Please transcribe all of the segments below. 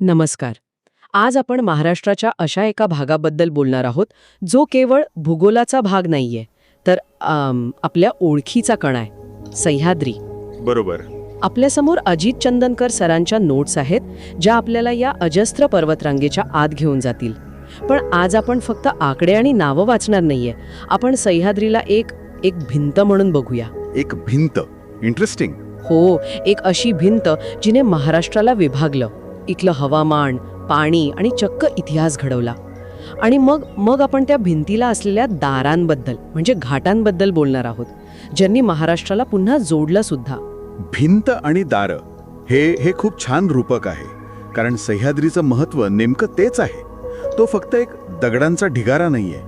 नमस्कार. आज आपण महाराष्ट्राच्या अशा एका भागाबद्दल बोलणार आहोत जो केवळ भूगोलाचा भाग नाहीये तर आम, आपल्या ओळखीचा कणा आहे सह्याद्री. बरोबर. आपल्यासमोर अजित चंदनकर सरांच्या नोट्स आहेत ज्या आपल्याला या अजस्त्र पर्वतरांगेच्या आत घेऊन जातील. पण आज आपण फक्त आकडे आणि नावं वाचणार नाहीये आपण सह्याद्रीला एक एक भिंत म्हणून बघूया. एक भिंत. इंटरेस्टिंग हो एक अशी भिंत जिने महाराष्ट्राला विभागलं. इथलं हवामान पाणी आणि चक्क इतिहास घडवला. आणि मग मग आपण त्या भिंतीला असलेल्या दारांबद्दल म्हणजे घाटांबद्दल बोलणार आहोत ज्यांनी महाराष्ट्राला पुन्हा जोडलं सुद्धा. भिंत आणि दार हे हे खूप छान रूपक आहे. कारण सह्याद्रीचं महत्त्व नेमकं तेच आहे. तो फक्त एक दगडांचा ढिगारा नाहीये.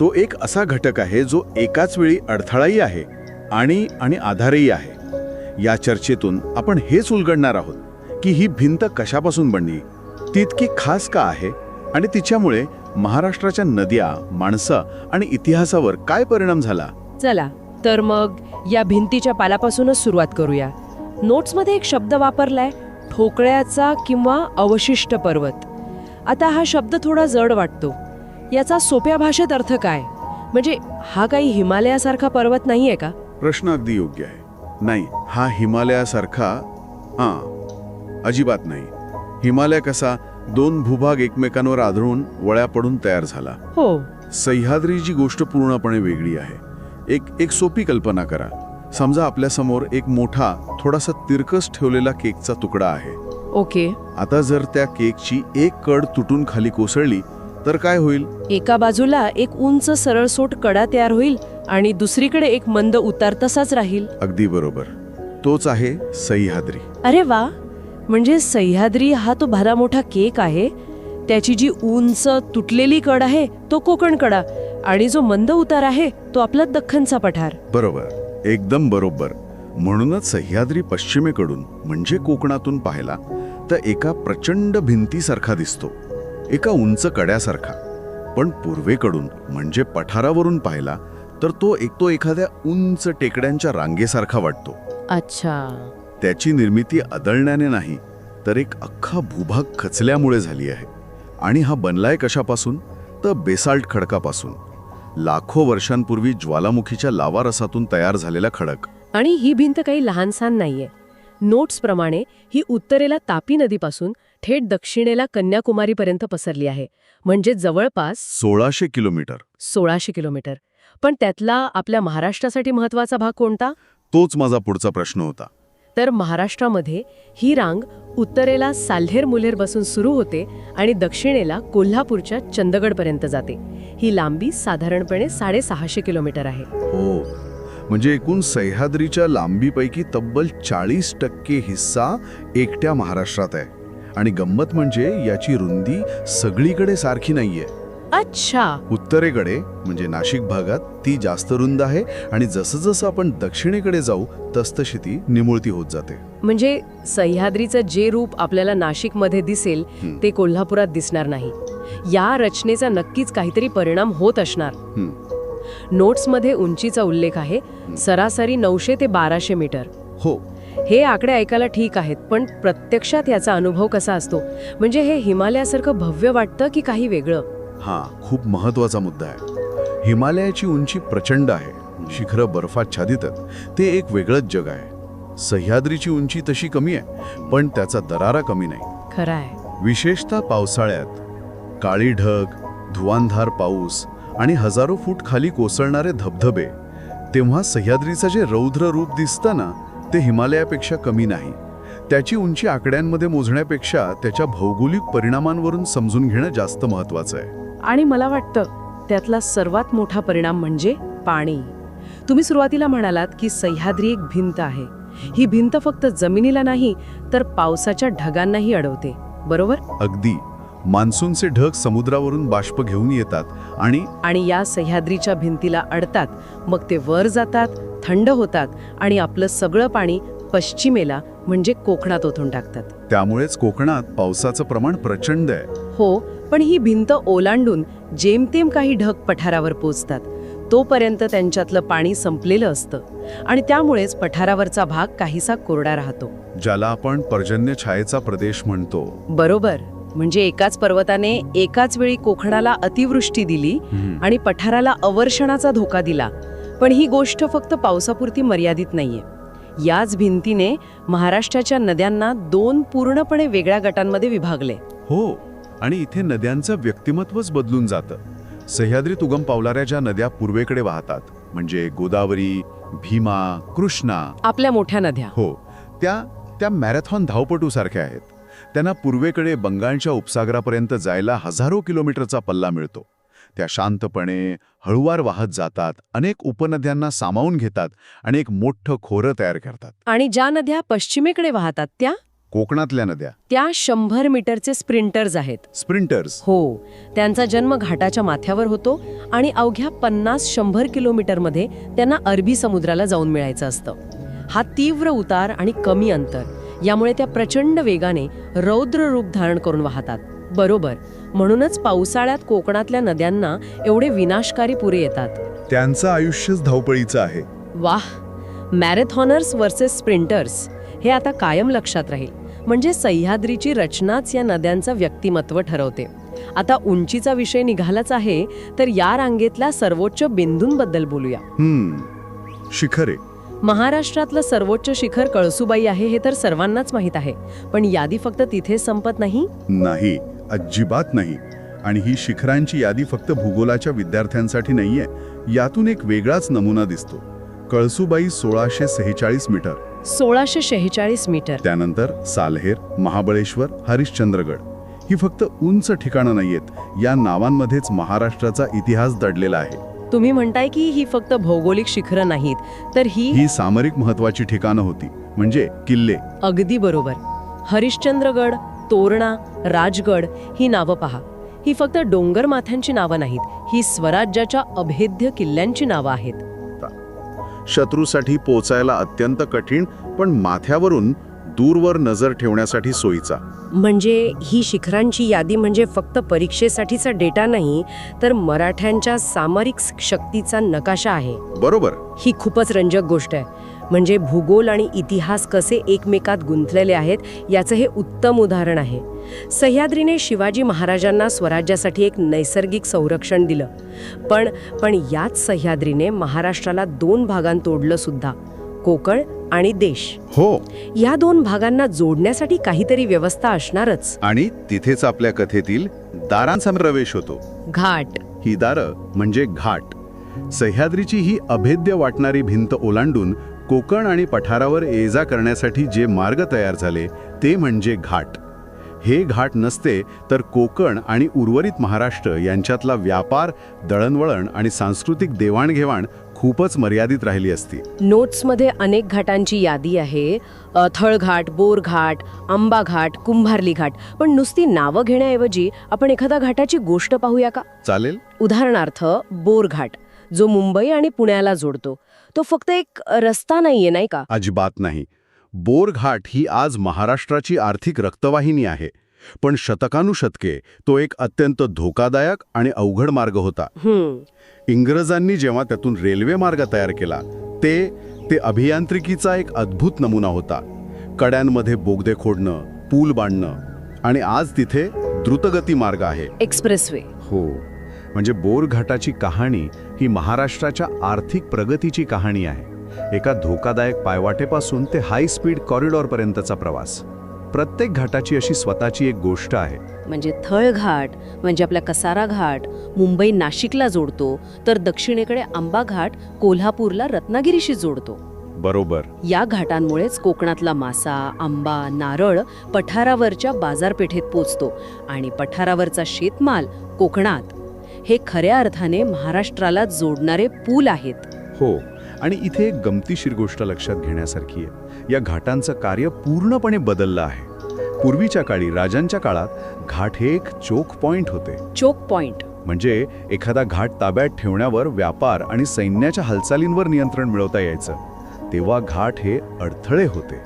तो एक असा घटक आहे जो एकाच वेळी अडथळाही आहे आणि आणि आधारही आहे. या चर्चेतून आपण हेच उलगडणार आहोत. की ही भिंत कशापासून बनली? ती इतकी खास का आहे? आणि तिच्यामुळे महाराष्ट्राच्या नद्या माणसं आणि इतिहासावर काय परिणाम झाला? चला तर मग या भिंतीच्या पालापासूनच सुरुवात करूया. नोट्समध्ये एक शब्द वापरलाय ठोकळ्याचा किंवा अवशिष्ट पर्वत. आता हा शब्द थोडा जड वाटतो. याचा सोप्या भाषेत अर्थ काय? म्हणजे हा काही हिमालयासारखा पर्वत नाहीये का? प्रश्न अगदी योग्य आहे. नाही हा हिमालयासारखा हां. अजिबात नाही. हिमालय कसा दोन भूभाग एकमेकांवर आदळून वळ्या पडून तयार झाला. हो. सह्याद्रीची गोष्ट पूर्णपणे वेगळी आहे. एक एक सोपी कल्पना करा. समजा आपल्यासमोर एक मोठा थोडासा तिरकस ठेवलेला केकचा तुकडा आहे. ओके. आता जर त्या केकची एक कड तुटून खाली कोसळली तर काय होईल? एका बाजूला एक उंच सरळसोट कडा तयार होईल आणि दुसरीकडे एक मंद उतार तसाच राहील. अगदी बरोबर. तोच आहे सह्याद्री. अरे वा! म्हणजे सह्याद्री हा तो भला मोठा केक आहे. त्याची जी उंच तुटलेली कड आहे तो कोकण कडा आणि जो मंद उतार आहे तो आपला दख्खनचा पठार. बरोबर. एकदम बरोबर. म्हणूनच सह्याद्री पश्चिमेकडून म्हणजे कोकणातून पाहिला तर एका प्रचंड भिंतीसारखा दिसतो. एका उंच कड्यासारखा. पण पूर्वेकडून म्हणजे पठारावरून पाहिला तर तो एक तो एखाद्या उंच टेकड्यांच्या रांगेसारखा वाटतो. अच्छा. त्याची निर्मिती आदळण्याने नाही तर एक अख्खा भूभाग खचल्यामुळे झाली आहे. आणि हा बनलाय कशापासून? तर बेसाल्ट खडकापासून. लाखो वर्षांपूर्वी ज्वालामुखीच्या लावा रसातून तयार झालेला खडक. आणि ही भिंत काही लहानसहान नाहीये. नोट्स प्रमाणे ही उत्तरेला तापी नदीपासून थेट दक्षिणेला कन्याकुमारीपर्यंत पसरली आहे. म्हणजे जवळपास सोळाशे किलोमीटर. सोळाशे किलोमीटर. पण त्यातला आपल्या महाराष्ट्रासाठी महत्त्वाचा भाग कोणता? तोच माझा पुढचा प्रश्न होता. तर महाराष्ट्रामध्ये ही रांग उत्तरेला साल्हेर मुलेर बसून सुरू होते आणि दक्षिणेला कोल्हापूरच्या चंदगडपर्यंत जाते. ही लांबी साधारणपणे साडेसहाशे किलोमीटर आहे. हो. म्हणजे एकूण सह्याद्रीच्या लांबीपैकी तब्बल चाळीस टक्के हिस्सा एकट्या महाराष्ट्रात आहे. आणि गंमत म्हणजे याची रुंदी सगळीकडे सारखी नाहीये. अच्छा. उत्तरेकडे म्हणजे नाशिक भागात ती जास्त रुंद आहे आणि जसं जसं आपण दक्षिणेकडे जाऊ तसतशी ती निमुळती होत जाते. म्हणजे सह्याद्रीचं जे रूप आपल्याला नाशिकमध्ये दिसेल. ते कोल्हापुरात दिसणार नाही. या रचनेचा नक्कीच काहीतरी परिणाम होत असणार. नोट्समध्ये उंचीचा उल्लेख आहे सरासरी नऊशे ते बाराशे मीटर. हो. हे आकडे ऐकायला ठीक आहेत पण प्रत्यक्षात याचा अनुभव कसा असतो? म्हणजे हे हिमालयासारखं भव्य वाटतं की काही वेगळं? हा खूप महत्त्वाचा मुद्दा आहे. हिमालयाची उंची प्रचंड आहे. शिखरं बर्फाच्छादित ते एक वेगळंच जग आहे. सह्याद्रीची उंची तशी कमी आहे पण त्याचा दरारा कमी नाही. खरं आहे विशेषतः पावसाळ्यात. काळी ढग धुवांधार पाऊस आणि हजारो फूट खाली कोसळणारे धबधबे तेव्हा सह्याद्रीचं जे रौद्र रूप दिसतं ना ते हिमालयापेक्षा कमी नाही. त्याची उंची आकड्यांमध्ये मोजण्यापेक्षा त्याच्या भौगोलिक परिणामांवरून समजून घेणं जास्त महत्वाचं आहे. आणि मला वाटतं त्यातला सर्वात मोठा परिणाम म्हणजे पाणी. तुम्ही सुरुवातीला म्हणालात की सह्याद्री एक भिंत आहे. ही भिंत फक्त जमिनीला नाही तर पावसाच्या ढगांनाही अडवते. बरोबर? अगदी. मान्सूनचे ढग समुद्रावरून बाष्प घेऊन येतात आणि आणि या सह्याद्रीच्या भिंतीला अडतात. मग ते वर जातात थंड होतात आणि आपलं सगळं पाणी पश्चिमेला म्हणजे कोकणात ओथून टाकतात. त्यामुळेच कोकणात पावसाचं प्रमाण प्रचंड आहे. हो पण ही भिंत ओलांडून जेमतेम काही ढग पठारावर पोचतात तोपर्यंत त्यांच्यातलं पाणी संपलेलं असतं आणि त्यामुळेच पठारावरचा भाग काहीसा कोरडा राहतो. ज्याला आपण पर्जन्य छायेचा प्रदेश म्हणतो. बरोबर. म्हणजे एकाच पर्वताने एकाच वेळी कोकणाला अतिवृष्टी दिली आणि पठाराला अवर्षणाचा धोका दिला. पण ही गोष्ट फक्त पावसापुरती मर्यादित नाहीये. याच भिंतीने महाराष्ट्राच्या नद्यांना दोन पूर्णपणे वेगळ्या गटांमध्ये विभागले. हो. आणि इथे नद्यांचं व्यक्तिमत्वच बदलून जातं. सह्याद्रीत उगम पावलाऱ्या ज्या नद्या पूर्वेकडे वाहतात म्हणजे गोदावरी भीमा कृष्णा. आपल्या मोठ्या नद्या. हो त्या त्या मॅरेथॉन धावपटूसारख्या आहेत. त्यांना पूर्वेकडे बंगालच्या उपसागरापर्यंत जायला हजारो किलोमीटरचा पल्ला मिळतो. त्या शांतपणे हळुवार वाहत जातात अनेक उपनद्यांना सामावून घेतात आणि एक मोठं खोरं तयार करतात. आणि ज्या नद्या पश्चिमेकडे वाहतात त्या? कोकणातल्या नद्या. त्या शंभर मीटरचे स्प्रिंटर्स आहेत. स्प्रिंटर्स. हो त्यांचा जन्म घाटाच्या माथ्यावर होतो आणि अवघ्या पन्नास शंभर किलोमीटरमध्ये त्यांना अरबी समुद्राला जाऊन मिळायचं असतं. हा तीव्र उतार आणि कमी अंतर यामुळे त्या प्रचंड वेगाने रौद्र रूप धारण करून वाहतात. बरोबर म्हणूनच पावसाळ्यात कोकणातल्या नद्यांना एवढे विनाशकारी पुरे येतात. त्यांचं आयुष्यच धावपळीचं आहे. वाह मॅरेथॉनर्स वर्सेस स्प्रिंटर्स. हे आता कायम लक्षात राहील. म्हणजे सह्याद्रीची रचनाच या नद्यांचं व्यक्तिमत्व ठरवते. आता उंचीचा विषय निघालाच आहे तर या रांगेतल्या सर्वोच्च बिंदूंबद्दल बोलूया. शिखरे. महाराष्ट्रातलं सर्वोच्च शिखर कळसुबाई आहे हे तर सर्वांनाच माहीत आहे. पण यादी फक्त तिथे संपत नाही? नाही. अजिबात नाही. आणि ही शिखरांची यादी फक्त भूगोलाच्या विद्यार्थ्यांसाठी नाहीये. यातून एक वेगळाच नमुना दिसतो. कळसुबाई सोळाशे सेहेचाळीस मीटर. सोळाशे शेहेचाळीस मीटर. त्यानंतर सालहेर महाबळेश्वर हरिश्चंद्रगड ही फक्त उंच ठिकाणं नाहीयेत. या नावांमध्येच महाराष्ट्राचा इतिहास दडलेला आहे. तुम्ही म्हणताय की ही फक्त भौगोलिक शिखरं नाहीत तर ही ही सामरिक महत्वाची ठिकाणं होती म्हणजे किल्ले. अगदी बरोबर. हरिश्चंद्रगड तोरणा राजगड ही नावं पहा. ही फक्त डोंगर माथ्यांची नावं नाहीत ही स्वराज्याच्या अभेद्य किल्ल्यांची नावं आहेत. शत्रूसाठी पोचायला अत्यंत कठीण पण माथ्यावरून दूरवर नजर ठेवण्यासाठी सोयीचा. म्हणजे ही शिखरांची यादी म्हणजे फक्त परीक्षेसाठीचा डेटा नाही तर मराठ्यांच्या सामरिक शक्तीचा नकाशा आहे. बरोबर. ही खूपच रंजक गोष्ट आहे. म्हणजे भूगोल आणि इतिहास कसे एकमेकात गुंतलेले आहेत याचं हे उत्तम उदाहरण आहे. सह्याद्रीने शिवाजी महाराजांना स्वराज्यासाठी एक नैसर्गिक संरक्षण दिलं. पण पण याच सह्याद्रीने महाराष्ट्राला दोन भागांत तोडलं सुद्धा कोकण आणि देश. हो. या दोन भागांना जोडण्यासाठी काहीतरी व्यवस्था असणारच. आणि तिथेच आपल्या कथेतील दारांचा प्रवेश होतो. घाट. ही दारं म्हणजे घाट. सह्याद्रीची ही अभेद्य वाटणारी भिंत ओलांडून कोकण आणि पठारावर ये जा करण्यासाठी जे मार्ग तयार झाले ते म्हणजे घाट. हे घाट नसते तर कोकण आणि उर्वरित महाराष्ट्र यांच्यातला व्यापार दळणवळण आणि सांस्कृतिक देवाणघेवाण खूपच मर्यादित राहिली असती. नोट्समध्ये अनेक घाटांची यादी आहे. थळघाट बोरघाट आंबा घाट कुंभारली घाट पण नुसती नावं घेण्याऐवजी आपण एखाद्या घाटाची गोष्ट पाहूया का? चालेल. उदाहरणार्थ बोरघाट जो मुंबई आणि पुण्याला जोडतो. तो फक्त एक रस्ता नाहीये नाही का? अजिबात नाही. बोरघाट ही आज महाराष्ट्राची आर्थिक रक्तवाहिनी आहे. पण शतकानुशतके तो एक अत्यंत धोकादायक आणि अवघड मार्ग होता. इंग्रजांनी जेव्हा त्यातून रेल्वे मार्ग तयार केला ते ते अभियांत्रिकीचा एक अद्भुत नमुना होता. कड्यांमध्ये बोगदे खोडणं पूल बांधणं आणि आज तिथे द्रुतगती मार्ग आहे. एक्सप्रेसवे हो. म्हणजे बोरघाटाची कहाणी ही महाराष्ट्राच्या आर्थिक प्रगतीची कहाणी आहे. एका धोकादायक पायवाटेपासून ते हाय स्पीड कॉरिडॉरपर्यंतचा प्रवास. प्रत्येक घाटाची अशी स्वतःची एक गोष्ट आहे. म्हणजे थळघाट म्हणजे आपला कसारा घाट मुंबई नाशिकला जोडतो तर दक्षिणेकडे आंबा घाट कोल्हापूरला रत्नागिरीशी जोडतो. बरोबर. या घाटांमुळेच कोकणातला मासा आंबा नारळ पठारावरच्या बाजारपेठेत पोचतो आणि पठारावरचा शेतमाल कोकणात. हे खऱ्या अर्थाने महाराष्ट्राला जोडणारे पूल आहेत. हो आणि इथे एक गमतीशीर गोष्ट लक्षात घेण्यासारखी आहे. या घाटांचं कार्य पूर्णपणे बदललं आहे. पूर्वीच्या काळी राजांच्या काळात घाट हे एक चोक पॉइंट होते. Choke point. म्हणजे एखादा घाट ताब्यात ठेवण्यावर व्यापार आणि सैन्याच्या हालचालींवर नियंत्रण मिळवता यायचं. तेव्हा घाट हे अडथळे होते.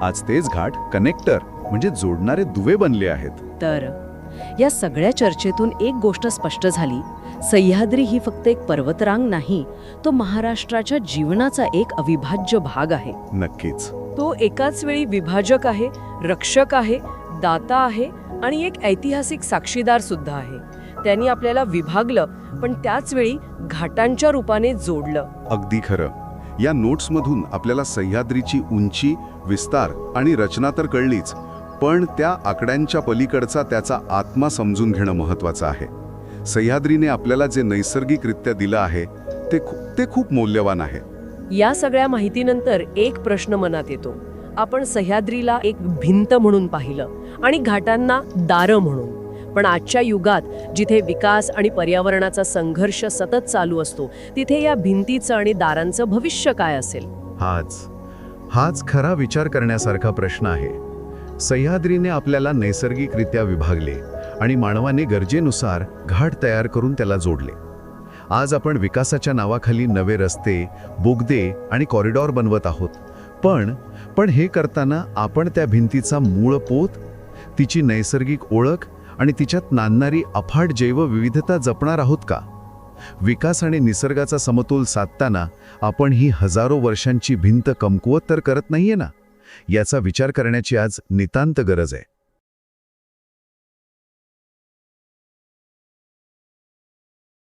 आज तेच घाट कनेक्टर म्हणजे जोडणारे दुवे बनले आहेत. तर? या सगळ्या चर्चेतून एक गोष्ट स्पष्ट झाली. सह्याद्री ही फक्त एक पर्वतरांग नाही तो महाराष्ट्राच्या जीवनाचा एक अविभाज्य भाग आहे. नक्कीच. तो एकाच वेळी विभाजक आहे रक्षक आहे दाता आहे आणि एक ऐतिहासिक साक्षीदार सुद्धा आहे. त्यांनी आपल्याला विभागलं पण त्याच वेळी घाटांच्या रूपाने जोडलं. अगदी खरं. या नोट्समधून आपल्याला सह्याद्रीची उंची विस्तार आणि रचना तर कळलीच पण त्या आकड्यांच्या पलीकडचा त्याचा आत्मा समजून घेणं महत्त्वाचं आहे. सह्याद्रीने आपल्याला जे नैसर्गिकरित्या दिलं आहे ते खू- ते खूप मौल्यवान आहे. या सगळ्या माहितीनंतर एक प्रश्न मनात येतो. आपण सह्याद्रीला एक भिंत म्हणून पाहिलं आणि घाटांना दारं म्हणून. पण आजच्या युगात जिथे विकास आणि पर्यावरणाचा संघर्ष सतत चालू असतो तिथे या भिंतीचं आणि दारांचं भविष्य काय असेल? हाच हाच खरा विचार करण्यासारखा प्रश्न आहे. सह्याद्रीने आपल्याला नैसर्गिकरित्या विभागले आणि मानवाने गरजेनुसार घाट तयार करून त्याला जोडले. आज आपण विकासाच्या नावाखाली नवे रस्ते बोगदे आणि कॉरिडॉर बनवत आहोत. पण पण हे करताना आपण त्या भिंतीचा मूळ पोत तिची नैसर्गिक ओळख आणि तिच्यात नांदणारी अफाट जैवविविधता जपणार आहोत का? विकास आणि निसर्गाचा समतोल साधताना आपण ही हजारो वर्षांची भिंत कमकुवत तर करत नाहीये ना? याचा विचार करण्याची आज नितांत गरज आहे.